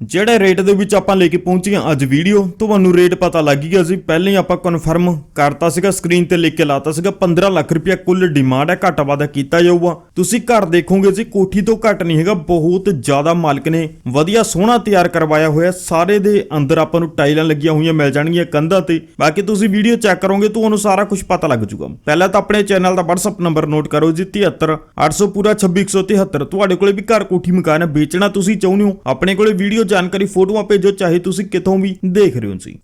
ਜਿਹੜੇ ਰੇਟ ਦੇ ਵਿੱਚ ਆਪਾਂ ਲੈ ਕੇ ਪਹੁੰਚੇ ਹਾਂ ਅੱਜ ਵੀਡੀਓ ਤੁਹਾਨੂੰ ਰੇਟ ਪਤਾ ਲੱਗ ਗਿਆ ਸੀ। ਪਹਿਲਾਂ ਹੀ ਆਪਾਂ ਕਨਫਰਮ ਕਰਤਾ ਸੀਗਾ ਸਕਰੀਨ ਤੇ ਲਿਖ ਕੇ ਲਾਤਾ ਸੀਗਾ 15 ਲੱਖ ਰੁਪਇਆ ਕੁੱਲ ਡਿਮਾਂਡ ਹੈ, ਘੱਟ ਵਾਧਾ ਕੀਤਾ ਜਾਊਗਾ। ਤੁਸੀਂ ਘਰ ਦੇਖੋਗੇ ਜੀ, ਕੋਠੀ ਤੋਂ ਘੱਟ ਨਹੀਂ ਹੈਗਾ, ਬਹੁਤ ਜ਼ਿਆਦਾ ਮਾਲਕ ਨੇ। ਵਧੀਆ ਸੋਹਣਾ ਤਿਆਰ ਕਰਵਾਇਆ ਹੋਇਆ, ਸਾਰੇ ਦੇ ਅੰਦਰ ਆਪਾਂ ਨੂੰ ਟਾਈਲਾਂ ਲੱਗੀਆਂ ਹੋਈਆਂ ਮਿਲ ਜਾਣਗੀਆਂ ਕੰਧਾਂ ਤੇ। ਬਾਕੀ ਤੁਸੀਂ ਵੀਡੀਓ ਚੈੱਕ ਕਰੋਗੇ, ਤੁਹਾਨੂੰ ਸਾਰਾ ਕੁਝ ਪਤਾ ਲੱਗ ਜਾਊਗਾ। ਪਹਿਲਾਂ ਤਾਂ ਆਪਣੇ ਚੈਨਲ ਦਾ WhatsApp ਨੰਬਰ ਨੋਟ ਕਰੋ ਜੀ 73 800 ਪੂਰਾ 26173 ਤੁਹਾਡੇ ਕੋਲੇ ਵੀ ਘਰ ਕੋਠੀ ਮਕਾਨ ਹੈ, ਵੇਚਣਾ ਤੁਸੀਂ ਚਾਹੁੰਦੇ ਹੋ, ਆਪਣੇ ਕੋਲੇ ਵੀਡੀਓ ਜਾਣਕਾਰੀ ਫੋਟੋਆਂ ਭੇਜੋ, ਚਾਹੇ ਤੁਸੀਂ ਕਿੱਥੋਂ ਵੀ ਦੇਖ ਰਹੇ ਹੋ ਜੀ।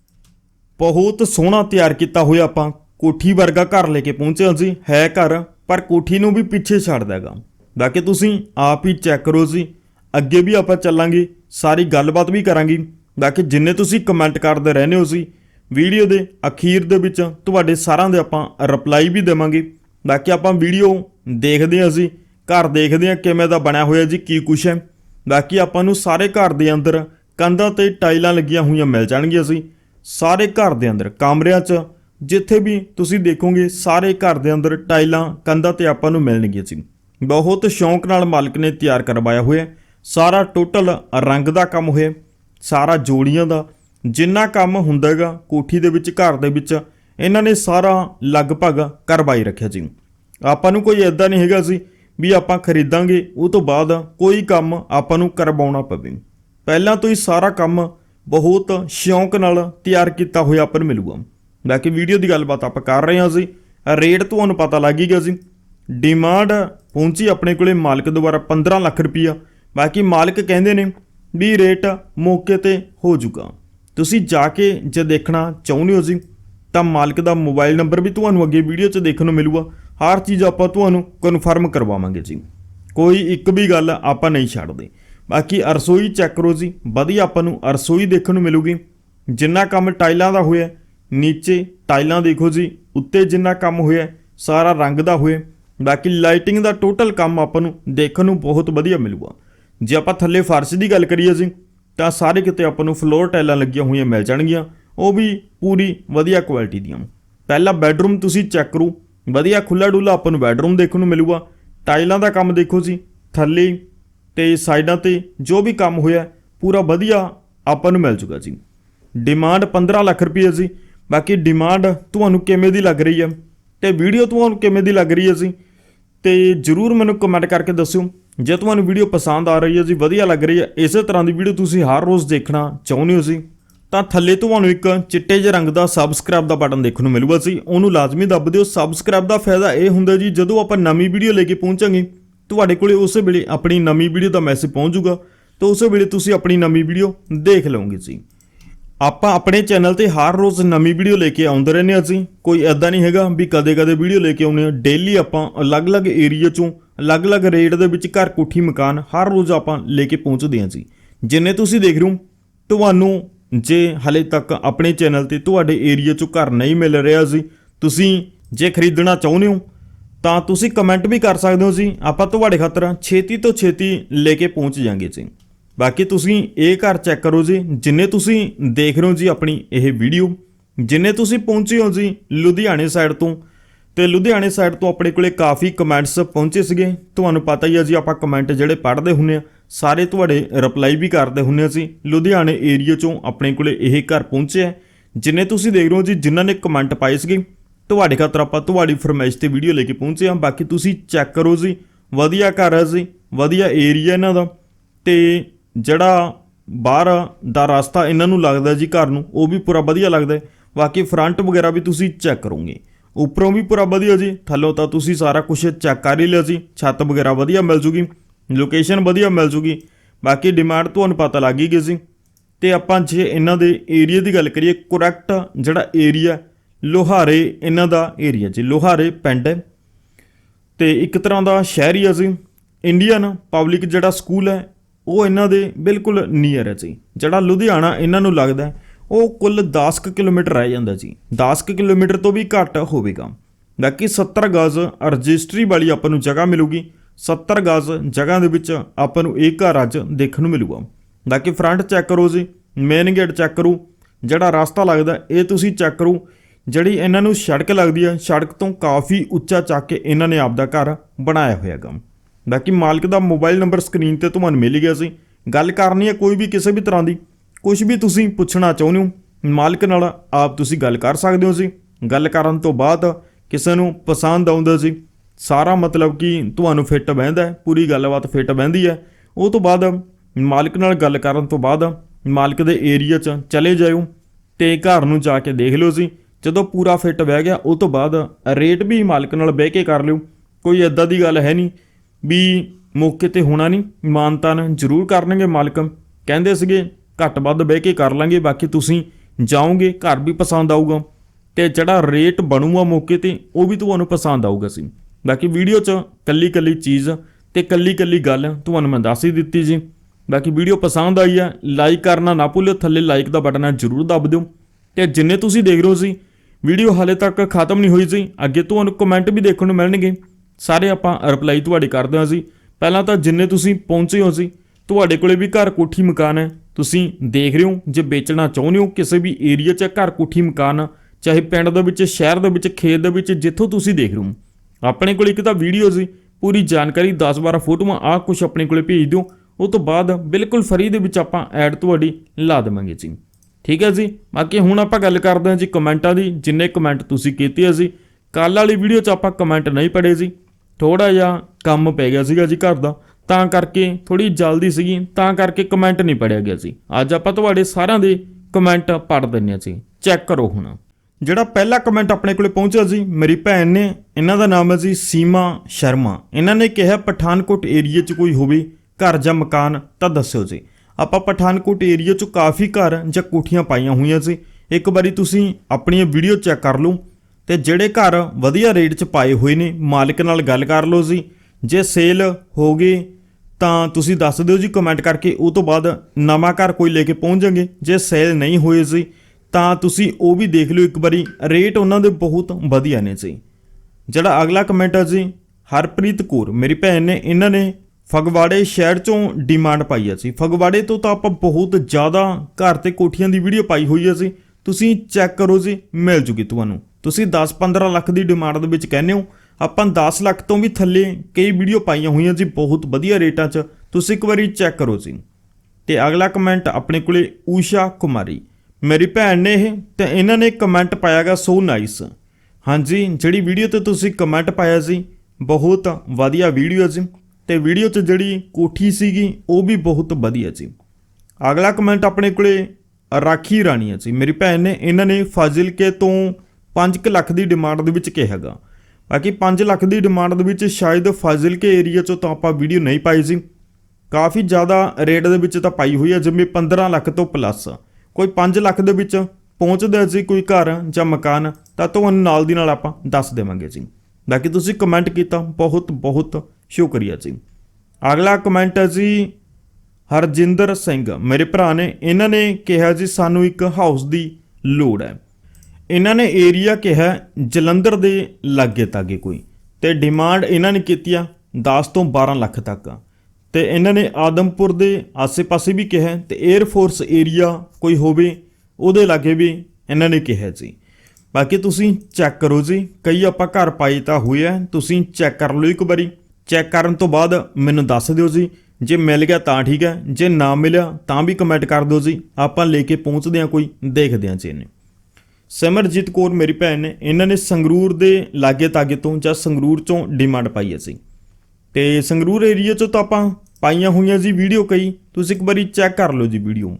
ਬਹੁਤ ਸੋਹਣਾ ਤਿਆਰ ਕੀਤਾ ਹੋਇਆ ਆਪਾਂ, ਕੋਠੀ ਵਰਗਾ ਘਰ ਲੈ ਕੇ ਪਹੁੰਚੇ ਹਾਂ ਜੀ। ਹੈ ਘਰ, ਪਰ ਕੋਠੀ ਨੂੰ ਵੀ ਪਿੱਛੇ ਛੱਡ ਦੇਗਾ ਬਾਕੀ ਤੁਸੀਂ ਆਪ ਹੀ ਚੈੱਕ ਕਰੋ ਜੀ। ਅੱਗੇ ਵੀ ਆਪਾਂ ਚੱਲਾਂਗੇ, ਸਾਰੀ ਗੱਲਬਾਤ ਵੀ ਕਰਾਂਗੇ। ਬਾਕੀ ਜਿੰਨੇ ਤੁਸੀਂ ਕਮੈਂਟ ਕਰਦੇ ਰਹਿੰਦੇ ਹੋ ਜੀ, ਵੀਡੀਓ ਦੇ ਅਖੀਰ ਦੇ ਵਿੱਚ ਤੁਹਾਡੇ ਸਾਰਿਆਂ ਦੇ ਆਪਾਂ ਰਿਪਲਾਈ ਵੀ ਦੇਵਾਂਗੇ। ਬਾਕੀ ਆਪਾਂ ਵੀਡੀਓ ਦੇਖਦੇ ਹਾਂ ਜੀ, ਘਰ ਦੇਖਦੇ ਹਾਂ ਕਿਵੇਂ ਦਾ ਬਣਿਆ ਹੋਇਆ ਜੀ, ਕੀ ਕੁਛ ਹੈ। ਬਾਕੀ ਆਪਾਂ ਨੂੰ ਸਾਰੇ ਘਰ ਦੇ ਅੰਦਰ ਕੰਧਾਂ ਤੇ ਟਾਈਲਾਂ ਲੱਗੀਆਂ ਹੋਈਆਂ ਮਿਲ ਜਾਣਗੀਆਂ ਸੀ। ਸਾਰੇ ਘਰ ਦੇ ਅੰਦਰ, ਕਮਰਿਆਂ 'ਚ, ਜਿੱਥੇ ਵੀ ਤੁਸੀਂ ਦੇਖੋਗੇ, ਸਾਰੇ ਘਰ ਦੇ ਅੰਦਰ ਟਾਈਲਾਂ, ਕੰਧਾਂ ਤੇ ਆਪਾਂ ਨੂੰ ਮਿਲਣਗੀਆਂ ਸੀ। ਬਹੁਤ ਸ਼ੌਂਕ ਨਾਲ ਮਾਲਕ ਨੇ ਤਿਆਰ ਕਰਵਾਇਆ ਹੋਇਆ। ਸਾਰਾ ਟੋਟਲ ਰੰਗ ਦਾ ਕੰਮ ਹੋਇਆ। ਸਾਰਾ ਜੋੜੀਆਂ ਦਾ, ਜਿੰਨਾ ਕੰਮ ਹੁੰਦਾ ਹੈਗਾ, ਕੋਠੀ ਦੇ ਵਿੱਚ, ਘਰ ਦੇ ਵਿੱਚ, ਇਹਨਾਂ ਨੇ ਸਾਰਾ ਲਗਭਗ ਕਰਵਾਈ ਰੱਖਿਆ ਜੀ ਆਪਾਂ ਨੂੰ ਕੋਈ ਐਦਾਂ ਨਹੀਂ ਹੈਗਾ ਸੀ ਵੀ ਆਪਾਂ ਖਰੀਦਾਂਗੇ, ਉਹ ਤੋਂ ਬਾਅਦ ਕੋਈ ਕੰਮ ਆਪਾਂ ਨੂੰ ਕਰਵਾਉਣਾ ਪਵੇ। ਪਹਿਲਾਂ ਤੋਂ ਹੀ ਸਾਰਾ ਕੰਮ ਬਹੁਤ ਸ਼ੌਂਕ ਨਾਲ ਤਿਆਰ ਕੀਤਾ ਹੋਇਆ ਆਪਾਂ ਨੂੰ ਮਿਲੂਗਾ। ਬਾਕੀ ਵੀਡੀਓ ਦੀ ਗੱਲਬਾਤ ਆਪਾਂ ਕਰ ਰਹੇ ਹਾਂ ਜੀ। ਰੇਟ ਤੁਹਾਨੂੰ ਪਤਾ ਲੱਗ ਹੀ ਗਿਆ ਜੀ। ਡਿਮਾਂਡ ਪਹੁੰਚੀ ਆਪਣੇ ਕੋਲੇ ਮਾਲਕ ਦੁਆਰਾ 15 ਲੱਖ ਰੁਪਈਆ। ਬਾਕੀ ਮਾਲਕ ਕਹਿੰਦੇ ਨੇ ਵੀ ਰੇਟ ਮੌਕੇ ਤੇ ਹੋ ਜਾਊਗਾ ਤੁਸੀਂ ਜਾ ਕੇ ਜੇ ਦੇਖਣਾ ਚਾਹੁੰਦੇ ਹੋ ਜੀ, ਤਾਂ ਮਾਲਕ ਦਾ ਮੋਬਾਈਲ ਨੰਬਰ ਵੀ ਤੁਹਾਨੂੰ ਅੱਗੇ ਵੀਡੀਓ 'ਚ ਦੇਖਣ ਨੂੰ ਮਿਲੂਗਾ। ਹਰ ਚੀਜ਼ ਆਪਾਂ ਤੁਹਾਨੂੰ ਕਨਫਰਮ ਕਰਵਾਵਾਂਗੇ ਜੀ। ਕੋਈ ਇੱਕ ਵੀ ਗੱਲ ਆਪਾਂ ਨਹੀਂ ਛੱਡਦੇ। ਬਾਕੀ ਰਸੋਈ ਚੈੱਕ ਕਰੋ ਜੀ, ਵਧੀਆ ਆਪਾਂ ਨੂੰ ਰਸੋਈ ਦੇਖਣ ਨੂੰ ਮਿਲੂਗੀ। ਜਿੰਨਾ ਕੰਮ ਟਾਈਲਾਂ ਦਾ ਹੋਇਆ, ਨੀਚੇ ਟਾਈਲਾਂ ਦੇਖੋ ਜੀ, ਉੱਤੇ ਜਿੰਨਾ ਕੰਮ ਹੋਇਆ, ਸਾਰਾ ਰੰਗ ਦਾ ਹੋਇਆ। ਬਾਕੀ ਲਾਈਟਿੰਗ ਦਾ ਟੋਟਲ ਕੰਮ ਆਪਾਂ ਨੂੰ ਦੇਖਣ ਨੂੰ ਬਹੁਤ ਵਧੀਆ ਮਿਲੂਗਾ। ਜੇ ਆਪਾਂ ਥੱਲੇ ਫਰਸ਼ ਦੀ ਗੱਲ ਕਰੀਏ ਜੀ, ਤਾਂ ਸਾਰੇ ਕਿਤੇ ਆਪਾਂ ਨੂੰ ਫਲੋਰ ਟਾਈਲਾਂ ਲੱਗੀਆਂ ਹੋਈਆਂ ਮਿਲ ਜਾਣਗੀਆਂ। ਉਹ ਵੀ ਪੂਰੀ ਵਧੀਆ ਕੁਆਲਿਟੀ ਦੀਆਂ। ਪਹਿਲਾ ਬੈੱਡਰੂਮ ਤੁਸੀਂ ਚੈੱਕ ਕਰੋ ਵਧੀਆ ਖੁੱਲਾ ਡੁੱਲਾ ਆਪਾਂ ਨੂੰ ਬੈਡਰੂਮ ਦੇਖਣ ਨੂੰ ਮਿਲੂਗਾ। ਟਾਈਲਾਂ ਦਾ ਕੰਮ ਦੇਖੋ ਜੀ, ਥੱਲੇ ਤੇ ਸਾਈਡਾਂ ਤੇ ਜੋ ਵੀ ਕੰਮ ਹੋਇਆ, ਪੂਰਾ ਵਧੀਆ ਆਪਾਂ ਨੂੰ ਮਿਲ ਜੂਗਾ ਜੀ। ਡਿਮਾਂਡ 15 ਲੱਖ ਰੁਪਏ ਜੀ। ਬਾਕੀ ਡਿਮਾਂਡ ਤੁਹਾਨੂੰ ਕਿਵੇਂ ਦੀ ਲੱਗ ਰਹੀ ਹੈ ਤੇ ਵੀਡੀਓ ਤੁਹਾਨੂੰ ਕਿਵੇਂ ਦੀ ਲੱਗ ਰਹੀ ਹੈ ਜੀ, ਤੇ ਜਰੂਰ ਮੈਨੂੰ ਕਮੈਂਟ ਕਰਕੇ ਦੱਸਿਓ। ਜੇ ਤੁਹਾਨੂੰ ਵੀਡੀਓ ਪਸੰਦ ਆ ਰਹੀ ਹੈ ਜੀ, ਵਧੀਆ ਲੱਗ ਰਹੀ ਹੈ ਇਸੇ ਤਰ੍ਹਾਂ ਦੀ ਵੀਡੀਓ ਤੁਸੀਂ ਹਰ ਰੋਜ਼ ਦੇਖਣਾ ਚਾਹੁੰਦੇ ਹੋ ਜੀ। ਤਾਂ ਥੱਲੇ ਤੁਹਾਨੂੰ ਇੱਕ ਚਿੱਟੇ ਜਿਹੇ ਰੰਗ ਦਾ ਸਬਸਕ੍ਰਾਈਬ ਦਾ ਬਟਨ ਦੇਖਣ ਨੂੰ ਮਿਲੂਗਾ ਸੀ ਉਹਨੂੰ ਲਾਜ਼ਮੀ ਦੱਬ ਦਿਓ। ਸਬਸਕ੍ਰਾਈਬ ਦਾ ਫਾਇਦਾ ਇਹ ਹੁੰਦਾ ਜੀ, ਜਦੋਂ ਆਪਾਂ ਨਵੀਂ ਵੀਡੀਓ ਲੈ ਕੇ ਪਹੁੰਚਾਂਗੇ, ਤੁਹਾਡੇ ਕੋਲੇ ਉਸੇ ਵੇਲੇ ਆਪਣੀ ਨਵੀਂ ਵੀਡੀਓ ਦਾ ਮੈਸੇਜ ਪਹੁੰਚ ਜਾਊਗਾ। ਤਾਂ ਉਸੇ ਵੇਲੇ ਤੁਸੀਂ ਆਪਣੀ ਨਵੀਂ ਵੀਡੀਓ ਦੇਖ ਲਓਗੇ ਜੀ। ਆਪਾਂ ਆਪਣੇ ਚੈਨਲ ਤੇ ਹਰ ਰੋਜ਼ ਨਵੀਂ ਵੀਡੀਓ ਲੈ ਕੇ ਆਉਂਦੇ ਰਹਿੰਦੇ ਹਾਂ ਅਸੀਂ ਕੋਈ ਐਦਾਂ ਨਹੀਂ ਹੈਗਾ ਵੀ ਕਦੇ-ਕਦੇ ਵੀਡੀਓ ਲੈ ਕੇ ਆਉਂਦੇ ਹਾਂ। ਡੇਲੀ ਆਪਾਂ ਅਲੱਗ-ਅਲੱਗ ਏਰੀਆ ਚੋਂ, ਅਲੱਗ-ਅਲੱਗ ਰੇਟ ਦੇ ਵਿੱਚ ਘਰ ਕੋਠੀ ਮਕਾਨ ਹਰ ਰੋਜ਼ ਆਪਾਂ ਲੈ ਕੇ ਪਹੁੰਚਦੇ ਹਾਂ ਜੀ। ਜਿੰਨੇ ਤੁਸੀਂ ਦੇਖ ਰਹੇ ਹੋ, ਤੁਹਾਨੂੰ ਜੇ ਹਲੇ ਤੱਕ ਆਪਣੇ ਚੈਨਲ ਤੇ ਤੁਹਾਡੇ ਏਰੀਆ ਚੋਂ ਘਰ ਨਹੀਂ ਮਿਲ ਰਿਹਾ ਸੀ ਤੁਸੀਂ ਜੇ ਖਰੀਦਣਾ ਚਾਹੁੰਦੇ ਹੋ, ਤਾਂ ਤੁਸੀਂ ਕਮੈਂਟ ਵੀ ਕਰ ਸਕਦੇ ਹੋ ਜੀ। ਆਪਾਂ ਤੁਹਾਡੇ ਖਾਤਰ ਛੇਤੀ ਤੋਂ ਛੇਤੀ ਲੈ ਕੇ ਪਹੁੰਚ ਜਾਾਂਗੇ ਜੀ। ਬਾਕੀ ਤੁਸੀਂ ਇਹ ਘਰ ਚੈੱਕ ਕਰੋ ਜੀ, ਜਿੰਨੇ ਤੁਸੀਂ ਦੇਖ ਰਹੇ ਹੋ ਜੀ ਆਪਣੀ ਇਹ ਵੀਡੀਓ ਜਿੰਨੇ ਤੁਸੀਂ ਪਹੁੰਚੇ ਹੋ ਜੀ ਲੁਧਿਆਣੇ ਸਾਈਡ ਤੋਂ, ਤੇ ਲੁਧਿਆਣੇ ਸਾਈਡ ਤੋਂ ਆਪਣੇ ਕੋਲੇ ਕਾਫੀ ਕਮੈਂਟਸ ਪਹੁੰਚੇ ਸੀਗੇ। ਤੁਹਾਨੂੰ ਪਤਾ ਹੀ ਹੈ ਜੀ, ਆਪਾਂ ਕਮੈਂਟ ਜਿਹੜੇ ਪੜ੍ਹਦੇ ਹੁੰਨੇ ਆ ਸਾਰੇ ਤੁਹਾਡੇ ਰਿਪਲਾਈ ਵੀ ਕਰਦੇ ਹੁੰਨੇ ਸੀ ਲੁਧਿਆਣੇ ਏਰੀਆ ਚੋਂ ਆਪਣੇ ਕੋਲੇ ਇਹ ਘਰ ਪਹੁੰਚਿਆ ਜਿੰਨੇ ਤੁਸੀਂ ਦੇਖ ਰਹੇ ਹੋ ਜੀ, ਜਿਨ੍ਹਾਂ ਨੇ ਕਮੈਂਟ ਪਾਏ ਸੀਗੇ, ਤੁਹਾਡੇ ਖਾਤਰ ਆਪਾਂ ਤੁਹਾਡੀ ਫਰਮਾਇਸ਼ ਤੇ ਵੀਡੀਓ ਲੈ ਕੇ ਪਹੁੰਚੇ ਹਾਂ ਬਾਕੀ ਤੁਸੀਂ ਚੈੱਕ ਕਰੋ ਜੀ, ਵਧੀਆ ਘਰ ਹੈ ਜੀ, ਵਧੀਆ ਏਰੀਆ ਇਹਨਾਂ ਦਾ। ਤੇ ਜਿਹੜਾ ਬਾਹਰ ਦਾ ਰਸਤਾ ਇਹਨਾਂ ਨੂੰ ਲੱਗਦਾ ਜੀ ਘਰ ਨੂੰ, ਉਹ ਵੀ ਪੂਰਾ ਵਧੀਆ ਲੱਗਦਾ। ਬਾਕੀ ਫਰੰਟ ਵਗੈਰਾ ਵੀ ਤੁਸੀਂ ਚੈੱਕ ਕਰੋਗੇ। ਉੱਪਰੋਂ ਵੀ ਪੂਰਾ ਵਧੀਆ ਜੀ, ਥੱਲੋਂ ਤਾਂ ਤੁਸੀਂ ਸਾਰਾ ਕੁਝ ਚੈੱਕ ਕਰ ਹੀ ਲਿਆ ਜੀ। ਛੱਤ ਵਗੈਰਾ ਵਧੀਆ ਮਿਲ ਜੂਗੀ। ਲੋਕੇਸ਼ਨ ਵਧੀਆ ਮਿਲ ਜੂਗੀ। ਬਾਕੀ ਡਿਮਾਂਡ ਤੁਹਾਨੂੰ ਪਤਾ ਲੱਗ ਹੀ ਗਈ ਸੀ। ਤੇ ਆਪਾਂ ਜੇ ਇਹਨਾਂ ਦੇ ਏਰੀਆ ਦੀ ਗੱਲ ਕਰੀਏ ਕਰੈਕਟ ਜਿਹੜਾ ਏਰੀਆ ਲੋਹਾਰੇ ਇਹਨਾਂ ਦਾ ਏਰੀਆ ਜੀ, ਲੋਹਾਰੇ ਪਿੰਡ ਹੈ। ਤੇ ਇੱਕ ਤਰ੍ਹਾਂ ਦਾ ਸ਼ਹਿਰ ਹੀ ਸ਼ਹਿਰੀ ਜੀ। ਇੰਡੀਅਨ ਪਬਲਿਕ ਜਿਹੜਾ ਸਕੂਲ ਹੈ, ਉਹ ਇਹਨਾਂ ਦੇ ਬਿਲਕੁਲ ਨੀਅਰ ਹੈ ਜੀ। ਜਿਹੜਾ ਲੁਧਿਆਣਾ ਇਹਨਾਂ ਨੂੰ ਲੱਗਦਾ ਉਹ ਕੁੱਲ 10 ਕੁ ਕਿਲੋਮੀਟਰ ਰਹਿ ਜਾਂਦਾ ਜੀ। 10 ਕੁ ਕਿਲੋਮੀਟਰ ਤੋਂ ਵੀ ਘੱਟ ਹੋਵੇਗਾ। ਬਾਕੀ 70 ਗਜ਼ ਰਜਿਸਟਰੀ ਵਾਲੀ ਆਪਾਂ ਨੂੰ ਜਗ੍ਹਾ ਮਿਲੂਗੀ। 70 ਗਜ਼ ਜਗ੍ਹਾ ਦੇ ਵਿੱਚ ਆਪਾਂ ਨੂੰ ਇਹ ਘਰ ਅੱਜ ਦੇਖਣ ਨੂੰ ਮਿਲੂਗਾ। ਬਾਕੀ ਫਰੰਟ ਚੈੱਕ ਕਰੋ ਜੀ ਮੇਨ ਗੇਟ ਚੈੱਕ ਕਰੋ, ਜਿਹੜਾ ਰਸਤਾ ਲੱਗਦਾ ਇਹ ਤੁਸੀਂ ਚੈੱਕ ਕਰੋ, ਜਿਹੜੀ ਇਹਨਾਂ ਨੂੰ ਸੜਕ ਲੱਗਦੀ ਹੈ ਸੜਕ ਤੋਂ ਕਾਫੀ ਉੱਚਾ ਚੱਕ ਕੇ ਇਹਨਾਂ ਨੇ ਆਪਦਾ ਘਰ ਬਣਾਇਆ ਹੋਇਆ ਗਾ ਬਾਕੀ ਮਾਲਕ ਦਾ ਮੋਬਾਈਲ ਨੰਬਰ ਸਕਰੀਨ ਤੇ ਤੁਹਾਨੂੰ ਮਿਲ ਹੀ ਗਿਆ ਸੀ। ਗੱਲ ਕਰਨੀ ਹੈ ਕੋਈ ਵੀ ਕਿਸੇ ਵੀ ਤਰ੍ਹਾਂ ਦੀ ਕੁਝ ਵੀ ਤੁਸੀਂ ਪੁੱਛਣਾ ਚਾਹੁੰਦੇ ਹੋ, ਮਾਲਕ ਨਾਲ ਆਪ ਤੁਸੀਂ ਗੱਲ ਕਰ ਸਕਦੇ ਹੋ ਜੀ। ਗੱਲ ਕਰਨ ਤੋਂ ਬਾਅਦ ਕਿਸੇ ਨੂੰ ਪਸੰਦ ਆਉਂਦਾ ਸੀ ਸਾਰਾ ਮਤਲਬ ਕਿ ਤੁਹਾਨੂੰ ਫਿੱਟ ਬਹਿੰਦਾ ਪੂਰੀ ਗੱਲਬਾਤ ਫਿੱਟ ਬਹਿੰਦੀ ਹੈ। ਉਹ ਤੋਂ ਬਾਅਦ ਮਾਲਕ ਨਾਲ ਗੱਲ ਕਰਨ ਤੋਂ ਬਾਅਦ ਮਾਲਕ ਦੇ ਏਰੀਆ 'ਚ ਚਲੇ ਜਾਇਓ ਤੇ ਘਰ ਨੂੰ ਜਾ ਕੇ ਦੇਖ ਲਿਓ ਸੀ ਜਦੋਂ ਪੂਰਾ ਫਿੱਟ ਬਹਿ ਗਿਆ, ਉਹ ਤੋਂ ਬਾਅਦ ਰੇਟ ਵੀ ਮਾਲਕ ਨਾਲ ਬਹਿ ਕੇ ਕਰ ਲਿਓ। ਕੋਈ ਐਦਾਂ ਦੀ ਗੱਲ ਹੈ ਨਹੀਂ ਵੀ ਮੌਕੇ ਤੇ ਹੋਣਾ ਨਹੀਂ, ਮਾਨਤਾਨ ਜ਼ਰੂਰ ਕਰਨਗੇ ਮਾਲਕ। ਕਹਿੰਦੇ ਸੀਗੇ, ਘੱਟ ਵੱਧ ਬਹਿ ਕੇ ਕਰ ਲਾਂਗੇ, ਬਾਕੀ ਤੁਸੀਂ ਜਾਓਗੇ, ਘਰ ਵੀ ਪਸੰਦ ਆਊਗਾ। ਤੇ ਜਿਹੜਾ ਰੇਟ ਬਣੂਗਾ ਮੌਕੇ ਤੇ, ਉਹ ਵੀ ਤੁਹਾਨੂੰ ਪਸੰਦ ਆਊਗਾ ਸੀ। ਬਾਕੀ ਵੀਡੀਓ 'ਚ ਕੱਲੀ ਕੱਲੀ ਚੀਜ਼ ਤੇ ਕੱਲੀ ਕੱਲੀ ਗੱਲ ਤੁਹਾਨੂੰ ਮੈਂ ਦੱਸ ਹੀ ਦਿੱਤੀ ਜੀ। ਬਾਕੀ ਵੀਡੀਓ ਪਸੰਦ ਆਈ ਹੈ ਲਾਈਕ ਕਰਨਾ ਨਾ ਭੁੱਲਿਓ, ਥੱਲੇ ਲਾਈਕ ਦਾ ਬਟਨ ਹੈ ਜਰੂਰ ਦਬ ਦਿਓ। ਤੇ ਜਿੰਨੇ ਤੁਸੀਂ ਦੇਖ ਰਹੇ ਹੋ ਸੀ ਵੀਡੀਓ ਹਾਲੇ ਤੱਕ ਖਤਮ ਨਹੀਂ ਹੋਈ ਸੀ ਅੱਗੇ ਤੁਹਾਨੂੰ ਕਮੈਂਟ ਵੀ ਦੇਖਣ ਨੂੰ ਮਿਲਣਗੇ। ਸਾਰੇ ਆਪਾਂ ਰਿਪਲਾਈ ਤੁਹਾਡੇ ਕਰਦੇ ਹਾਂ ਸੀ ਪਹਿਲਾਂ ਤਾਂ ਜਿੰਨੇ ਤੁਸੀਂ ਪਹੁੰਚੇ ਹੋ ਸੀ ਤੁਹਾਡੇ ਕੋਲੇ ਵੀ ਘਰ ਕੋਠੀ ਮਕਾਨ ਹੈ। ਤੁਸੀਂ ਦੇਖ ਰਹੇ ਹੋ, ਜੇ ਵੇਚਣਾ ਚਾਹੁੰਦੇ ਹੋ ਕਿਸੇ ਵੀ ਏਰੀਆ 'ਚ ਘਰ ਕੋਠੀ ਮਕਾਨ, ਚਾਹੇ ਪਿੰਡ ਦੇ ਵਿੱਚ, ਸ਼ਹਿਰ ਦੇ ਵਿੱਚ, ਖੇਤ ਦੇ ਵਿੱਚ, ਜਿੱਥੋਂ ਤੁਸੀਂ ਦੇਖ ਰਹੇ ਹੋ। ਆਪਣੇ ਕੋਲ ਇੱਕ ਤਾਂ ਵੀਡੀਓ ਸੀ, ਪੂਰੀ ਜਾਣਕਾਰੀ 10-12 ਫੋਟੋਆਂ ਆਹ ਕੁਝ ਆਪਣੇ ਕੋਲੇ ਭੇਜ ਦਿਓ। ਉਹ ਤੋਂ ਬਾਅਦ ਬਿਲਕੁਲ ਫਰੀ ਦੇ ਵਿੱਚ ਆਪਾਂ ਐਡ ਤੁਹਾਡੀ ਲਾ ਦੇਵਾਂਗੇ ਜੀ। ਠੀਕ ਹੈ ਜੀ? ਬਾਕੀ ਹੁਣ ਆਪਾਂ ਗੱਲ ਕਰਦੇ ਹਾਂ ਜੀ ਕਮੈਂਟਾਂ ਦੀ, ਜਿੰਨੇ ਕਮੈਂਟ ਤੁਸੀਂ ਕੀਤੇ ਸੀ ਜੀ। ਕੱਲ ਵਾਲੀ ਵੀਡੀਓ 'ਚ ਆਪਾਂ ਕਮੈਂਟ ਨਹੀਂ ਪੜ੍ਹੇ ਸੀ ਥੋੜਾ ਜਿਹਾ ਕੰਮ ਪੈ ਗਿਆ ਸੀਗਾ ਜੀ ਘਰ ਦਾ। ਤਾਂ ਕਰਕੇ ਥੋੜੀ ਜਲਦੀ ਸੀਗੀ, ਤਾਂ ਕਰਕੇ ਕਮੈਂਟ ਨਹੀਂ ਪੜਿਆ ਗਿਆ ਸੀ ਅੱਜ ਆਪਾਂ ਤੁਹਾਡੇ ਸਾਰਿਆਂ ਦੇ ਕਮੈਂਟ ਪੜ੍ਹ ਦਿੰਨੇ ਆ ਜੀ। ਚੈੱਕ ਕਰੋ ਹੁਣ। ਜਿਹੜਾ ਪਹਿਲਾ ਕਮੈਂਟ ਆਪਣੇ ਕੋਲੇ ਪਹੁੰਚਿਆ ਸੀ, ਮੇਰੀ ਭੈਣ ਨੇ, ਇਹਨਾਂ ਦਾ ਨਾਮ ਹੈ ਜੀ ਸੀਮਾ ਸ਼ਰਮਾ। ਇਹਨਾਂ ਨੇ ਕਿਹਾ, ਪਠਾਨਕੋਟ ਏਰੀਆ 'ਚ ਕੋਈ ਹੋਵੇ ਘਰ ਜਾਂ ਮਕਾਨ, ਤਾਂ ਦੱਸਿਓ ਜੀ। ਆਪਾਂ ਪਠਾਨਕੋਟ ਏਰੀਆ 'ਚ ਕਾਫੀ ਘਰ ਜਾਂ ਕੋਠੀਆਂ ਪਾਈਆਂ ਹੋਈਆਂ ਸੀ। ਇੱਕ ਵਾਰੀ ਤੁਸੀਂ ਆਪਣੀਆਂ ਵੀਡੀਓ ਚੈੱਕ ਕਰ ਲਓ ਤੇ ਜਿਹੜੇ ਘਰ ਵਧੀਆ ਰੇਟ 'ਚ ਪਾਏ ਹੋਏ ਨੇ, ਮਾਲਕ ਨਾਲ ਗੱਲ ਕਰ ਲਓ ਜੀ। ਜੇ ਸੇਲ ਹੋ ਗਈ ਤਾਂ ਤੁਸੀਂ ਦੱਸ ਦਿਓ ਜੀ ਕਮੈਂਟ ਕਰਕੇ। ਉਹ ਤੋਂ ਬਾਅਦ ਨਵਾਂ ਘਰ ਕੋਈ ਲੈ ਕੇ ਪਹੁੰਚ ਜਾਗੇ ਜੇ ਸੇਲ ਨਹੀਂ ਹੋਏ ਜੀ ਤਾਂ ਤੁਸੀਂ ਉਹ ਵੀ ਦੇਖ ਲਿਓ ਇੱਕ ਵਾਰੀ। ਰੇਟ ਉਹਨਾਂ ਦੇ ਬਹੁਤ ਵਧੀਆ ਨੇ ਜੀ। ਜਿਹੜਾ ਅਗਲਾ ਕਮੈਂਟ ਹੈ ਜੀ, ਹਰਪ੍ਰੀਤ ਕੌਰ, ਮੇਰੀ ਭੈਣ ਨੇ ਇਹਨਾਂ ਨੇ ਫਗਵਾੜੇ ਸ਼ਹਿਰ ਚੋਂ ਡਿਮਾਂਡ ਪਾਈ ਹੈ ਜੀ। ਫਗਵਾੜੇ ਤੋਂ ਤਾਂ ਆਪਾਂ ਬਹੁਤ ਜ਼ਿਆਦਾ ਘਰ ਤੇ ਕੋਠੀਆਂ ਦੀ ਵੀਡੀਓ ਪਾਈ ਹੋਈ ਹੈ ਜੀ। ਤੁਸੀਂ ਚੈੱਕ ਕਰੋ ਜੀ, ਮਿਲ ਜੂਗੀ ਤੁਹਾਨੂੰ। ਤੁਸੀਂ 10-15 ਲੱਖ ਦੀ ਡਿਮਾਂਡ ਦੇ ਵਿੱਚ ਕਹਿੰਦੇ ਹੋ। ਆਪਾਂ 10 ਲੱਖ ਤੋਂ ਵੀ ਥੱਲੇ ਕਈ ਵੀਡੀਓ ਪਾਈਆਂ ਹੋਈਆਂ ਜੀ, ਬਹੁਤ ਵਧੀਆ ਰੇਟਾਂ 'ਚ। ਤੁਸੀਂ ਇੱਕ ਵਾਰੀ ਚੈੱਕ ਕਰੋ ਜੀ। ਤੇ ਅਗਲਾ ਕਮੈਂਟ ਆਪਣੇ ਕੋਲੇ ਊਸ਼ਾ ਕੁਮਾਰੀ। ਮੇਰੀ ਭੈਣ ਨੇ ਇਹ ਤੇ ਇਹਨਾਂ ਨੇ ਕਮੈਂਟ ਪਾਇਆਗਾ ਸੋ ਨਾਈਸ ਹਾਂਜੀ, ਜਿਹੜੀ ਵੀਡੀਓ ਤੇ ਤੁਸੀਂ ਕਮੈਂਟ ਪਾਇਆ ਸੀ, ਬਹੁਤ ਵਧੀਆ ਵੀਡੀਓ ਸੀ ਤੇ ਵੀਡੀਓ 'ਚ ਜਿਹੜੀ ਕੋਠੀ ਸੀਗੀ, ਉਹ ਵੀ ਬਹੁਤ ਵਧੀਆ ਸੀ ਅਗਲਾ ਕਮੈਂਟ ਆਪਣੇ ਕੋਲੇ ਰਾਖੀ ਰਾਣੀ ਹੈ ਜੀ। ਮੇਰੀ ਭੈਣ ਨੇ ਇਹਨਾਂ ਨੇ ਫਾਜ਼ਿਲਕੇ ਤੋਂ 5 ਲੱਖ ਦੀ ਡਿਮਾਂਡ ਦੇ ਵਿੱਚ ਕਿਹਾਗਾ ਬਾਕੀ 5 ਲੱਖ ਦੀ ਡਿਮਾਂਡ ਦੇ ਵਿੱਚ ਸ਼ਾਇਦ ਫਾਜ਼ਿਲਕੇ ਏਰੀਆ 'ਚੋਂ ਤਾਂ ਆਪਾਂ ਵੀਡੀਓ ਨਹੀਂ ਪਾਈ ਸੀ। ਕਾਫੀ ਜ਼ਿਆਦਾ ਰੇਟ ਦੇ ਵਿੱਚ ਤਾਂ ਪਾਈ ਹੋਈ ਹੈ ਜਿਵੇਂ 15 ਲੱਖ ਤੋਂ ਪਲੱਸ ਕੋਈ 5 ਲੱਖ ਦੇ ਵਿੱਚ ਪਹੁੰਚਦਾ ਜੀ ਕੋਈ ਘਰ ਜਾਂ ਮਕਾਨ, ਤਾਂ ਤੁਹਾਨੂੰ ਨਾਲ ਦੀ ਨਾਲ ਆਪਾਂ ਦੱਸ ਦੇਵਾਂਗੇ ਜੀ। ਬਾਕੀ ਤੁਸੀਂ ਕਮੈਂਟ ਕੀਤਾ, ਬਹੁਤ ਬਹੁਤ ਸ਼ੁਕਰੀਆ ਜੀ। ਅਗਲਾ ਕਮੈਂਟ ਹੈ ਜੀ, ਹਰਜਿੰਦਰ ਸਿੰਘ। ਮੇਰੇ ਭਰਾ ਨੇ, ਇਹਨਾਂ ਨੇ ਕਿਹਾ ਜੀ, ਸਾਨੂੰ ਇੱਕ ਹਾਊਸ ਦੀ ਲੋੜ ਹੈ। ਇਹਨਾਂ ਨੇ ਏਰੀਆ ਕਿਹਾ, ਜਲੰਧਰ ਦੇ ਲਾਗੇ ਤਾਗੇ ਕੋਈ। ਤੇ ਡਿਮਾਂਡ ਇਹਨਾਂ ਨੇ ਕੀਤੀ ਆ 10 ਤੋਂ 12 ਲੱਖ ਤੱਕ। ਤੇ ਇਹਨਾਂ ਨੇ ਆਦਮਪੁਰ ਦੇ ਆਸੇ-ਪਾਸੇ ਵੀ ਕਿਹਾ ਤੇ 에ਅਰ ਫੋਰਸ ਏਰੀਆ ਕੋਈ ਹੋਵੇ, ਉਹਦੇ ਲਾਗੇ ਵੀ ਇਹਨਾਂ ਨੇ ਕਿਹਾ ਜੀ। ਬਾਕੀ ਤੁਸੀਂ ਚੈੱਕ ਕਰੋ ਜੀ, ਕਈ ਆਪਾਂ ਘਰ ਪਾਈ ਤਾਂ ਹੋਇਆ ਤੁਸੀਂ ਚੈੱਕ ਕਰ ਲਓ ਇੱਕ ਵਾਰੀ। ਚੈੱਕ ਕਰਨ ਤੋਂ ਬਾਅਦ ਮੈਨੂੰ ਦੱਸ ਦਿਓ ਜੀ, ਜੇ ਮਿਲ ਗਿਆ ਤਾਂ ਠੀਕ ਹੈ, ਜੇ ਨਾ ਮਿਲਿਆ ਤਾਂ ਵੀ ਕਮੈਂਟ ਕਰ ਦਿਓ ਜੀ, ਆਪਾਂ ਲੈ ਕੇ ਪਹੁੰਚਦੇ ਹਾਂ ਕੋਈ, ਦੇਖਦੇ ਹਾਂ ਜੀ ਇਹਨੇ। ਸਿਮਰਜੀਤ ਕੌਰ ਮੇਰੀ ਭੈਣ ਨੇ, ਇਹਨਾਂ ਨੇ ਸੰਗਰੂਰ ਦੇ ਲਾਗੇ ਤਾਗੇ ਤੋਂ ਜਾਂ ਸੰਗਰੂਰ ਚੋਂ ਡਿਮਾਂਡ ਪਾਈ ਹੈ ਸੀ ਤੇ ਸੰਗਰੂਰ ਏਰੀਆ ਚੋਂ ਤਾਂ ਆਪਾਂ ਪਾਈਆਂ ਹੋਈਆਂ ਜੀ ਵੀਡੀਓ ਕਈ, ਤੁਸੀਂ ਇੱਕ ਵਾਰੀ ਚੈੱਕ ਕਰ ਲਓ ਜੀ ਵੀਡੀਓ।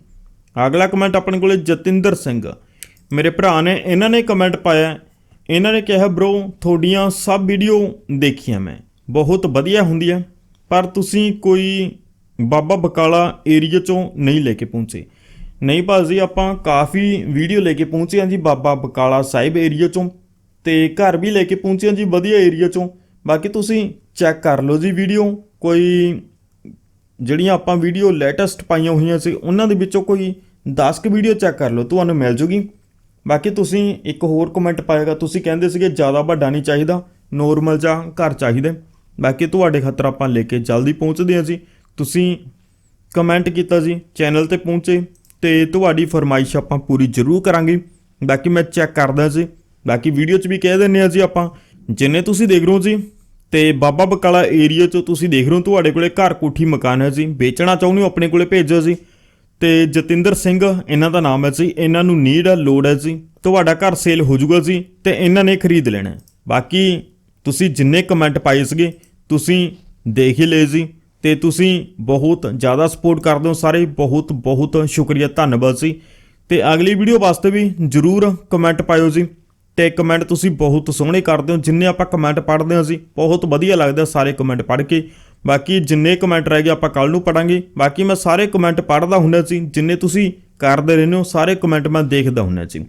ਅਗਲਾ ਕਮੈਂਟ ਆਪਣੇ ਕੋਲੇ ਜਤਿੰਦਰ ਸਿੰਘ। ਮੇਰੇ ਭਰਾ ਨੇ, ਇਹਨਾਂ ਨੇ ਕਮੈਂਟ ਪਾਇਆ। ਇਹਨਾਂ ਨੇ ਕਿਹਾ ਬ్రో ਤੁਹਾਡੀਆਂ ਸਭ ਵੀਡੀਓ ਦੇਖੀਆਂ ਮੈਂ। ਬਹੁਤ ਵਧੀਆ ਹੁੰਦੀਆਂ ਪਰ ਤੁਸੀਂ ਕੋਈ ਬਾਬਾ ਬਕਾਲਾ ਏਰੀਆ ਚੋਂ ਨਹੀਂ ਲੈ ਕੇ ਪਹੁੰਚੇ। ਨਹੀਂ ਭਾਜੀ, ਆਪਾਂ ਕਾਫੀ ਵੀਡੀਓ ਲੈ ਕੇ ਪਹੁੰਚੇ ਹਾਂ ਜੀ ਬਾਬਾ ਬਕਾਲਾ ਸਾਹਿਬ ਏਰੀਆ ਚੋਂ ਤੇ ਘਰ ਵੀ ਲੈ ਕੇ ਪਹੁੰਚੇ ਹਾਂ ਜੀ ਵਧੀਆ ਏਰੀਆ ਚੋਂ। ਬਾਕੀ ਤੁਸੀਂ ਚੈੱਕ ਕਰ ਲਓ ਜੀ ਵੀਡੀਓ। ਕੋਈ ਜਿਹੜੀਆਂ ਆਪਾਂ ਵੀਡੀਓ ਲੇਟੈਸਟ ਪਾਈਆਂ ਹੋਈਆਂ ਸੀ, ਉਹਨਾਂ ਦੇ ਵਿੱਚੋਂ ਕੋਈ 10 ਕੁ ਵੀਡੀਓ ਚੈੱਕ ਕਰ ਲਓ, ਤੁਹਾਨੂੰ ਮਿਲ ਜੂਗੀ। ਬਾਕੀ ਤੁਸੀਂ ਇੱਕ ਹੋਰ ਕਮੈਂਟ ਪਾਏਗਾ, ਤੁਸੀਂ ਕਹਿੰਦੇ ਸੀਗੇ ਜ਼ਿਆਦਾ ਵੱਡਾ ਨਹੀਂ ਚਾਹੀਦਾ ਨੋਰਮਲ ਜਾਂ ਘਰ ਚਾਹੀਦਾ। ਬਾਕੀ ਤੁਹਾਡੇ ਖਾਤਰ ਆਪਾਂ ਲੈ ਕੇ ਜਲਦੀ ਪਹੁੰਚਦੇ ਹਾਂ ਜੀ। ਤੁਸੀਂ ਕਮੈਂਟ ਕੀਤਾ ਜੀ ਚੈਨਲ ਤੇ ਪਹੁੰਚੇ, ਤੇ ਤੁਹਾਡੀ ਫਰਮਾਇਸ਼ ਆਪਾਂ ਪੂਰੀ ਜ਼ਰੂਰ ਕਰਾਂਗੇ। ਬਾਕੀ ਮੈਂ ਚੈੱਕ ਕਰਦਾ ਜੀ। ਬਾਕੀ ਵੀਡੀਓ 'ਚ ਵੀ ਕਹਿ ਦਿੰਨੇ ਆ ਜੀ ਆਪਾਂ, ਜਿੰਨੇ ਤੁਸੀਂ ਦੇਖ ਰਹੇ ਹੋ ਜੀ ਤੇ ਬਾਬਾ ਬਕਾਲਾ ਏਰੀਆ 'ਚ ਤੁਸੀਂ ਦੇਖ ਰਹੇ ਹੋ ਤੁਹਾਡੇ ਕੋਲੇ ਘਰ ਕੋਠੀ ਮਕਾਨ ਹੈ ਜੀ। ਵੇਚਣਾ ਚਾਹੁੰਦੇ ਹੋ, ਆਪਣੇ ਕੋਲੇ ਭੇਜੋ ਜੀ। ਤੇ ਜਤਿੰਦਰ ਸਿੰਘ, ਇਹਨਾਂ ਦਾ ਨਾਮ ਹੈ ਜੀ। ਇਹਨਾਂ ਨੂੰ ਨੀਡ ਹੈ ਲੋੜ ਹੈ ਜੀ। ਤੁਹਾਡਾ ਘਰ ਸੇਲ ਹੋ ਜਾਊਗਾ ਜੀ ਤੇ ਇਹਨਾਂ ਨੇ ਖਰੀਦ ਲੈਣਾ ਬਾਕੀ ਤੁਸੀਂ ਜਿੰਨੇ ਕਮੈਂਟ ਪਾਏ ਸੀਗੇ, ਤੁਸੀਂ ਦੇਖ ਹੀ ਲਏ ਜੀ। ਤੇ ਤੁਸੀਂ ਬਹੁਤ ਜ਼ਿਆਦਾ ਸਪੋਰਟ ਕਰਦੇ ਹੋ ਸਾਰੇ। ਬਹੁਤ ਬਹੁਤ ਸ਼ੁਕਰੀਆ, ਧੰਨਵਾਦ ਜੀ। ਤੇ ਅਗਲੀ ਵੀਡੀਓ ਵਾਸਤੇ ਵੀ ਜਰੂਰ ਕਮੈਂਟ ਪਾਇਓ ਜੀ। ਤੇ ਕਮੈਂਟ ਤੁਸੀਂ ਬਹੁਤ ਸੋਹਣੇ ਕਰਦੇ ਹੋ, ਜਿੰਨੇ ਆਪਾਂ ਕਮੈਂਟ ਪੜ੍ਹਦੇ ਹਾਂ ਜੀ, ਬਹੁਤ ਵਧੀਆ ਲੱਗਦਾ ਸਾਰੇ ਕਮੈਂਟ ਪੜ੍ਹ ਕੇ। ਬਾਕੀ ਜਿੰਨੇ ਕਮੈਂਟ ਰਹਿ ਗਏ ਆਪਾਂ ਕੱਲ ਨੂੰ ਪੜਾਂਗੇ ਬਾਕੀ ਮੈਂ ਸਾਰੇ ਕਮੈਂਟ ਪੜ੍ਹਦਾ ਹੁੰਦਾ ਸੀ ਜਿੰਨੇ ਤੁਸੀਂ ਕਰਦੇ ਰਹਿੰਦੇ ਹੋ, ਸਾਰੇ ਕਮੈਂਟ ਮੈਂ ਦੇਖਦਾ ਹੁੰਦਾ ਸੀ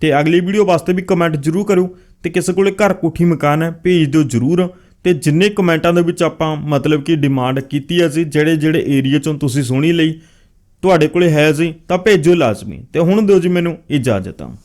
ਤੇ ਅਗਲੀ ਵੀਡੀਓ ਵਾਸਤੇ ਵੀ ਕਮੈਂਟ ਜਰੂਰ ਕਰੋ ਤੇ ਕਿਸੇ ਕੋਲੇ ਘਰ ਕੋਠੀ ਮਕਾਨ ਹੈ, ਭੇਜ ਦਿਓ ਜਰੂਰ। ਤੇ ਜਿੰਨੇ ਕਮੈਂਟਾਂ ਦੇ ਵਿੱਚ ਆਪਾਂ ਮਤਲਬ ਕਿ ਡਿਮਾਂਡ ਕੀਤੀ ਹੈ ਸੀ ਜਿਹੜੇ ਜਿਹੜੇ ਏਰੀਆ ਚੋਂ ਤੁਸੀਂ ਸੁਣੀ ਲਈ, ਤੁਹਾਡੇ ਕੋਲੇ ਹੈ ਜੀ, ਤਾਂ ਭੇਜੋ ਲਾਜ਼ਮੀ। ਤੇ ਹੁਣ ਦਿਓ ਜੀ ਮੈਨੂੰ ਇਜਾਜ਼ਤ। ਆ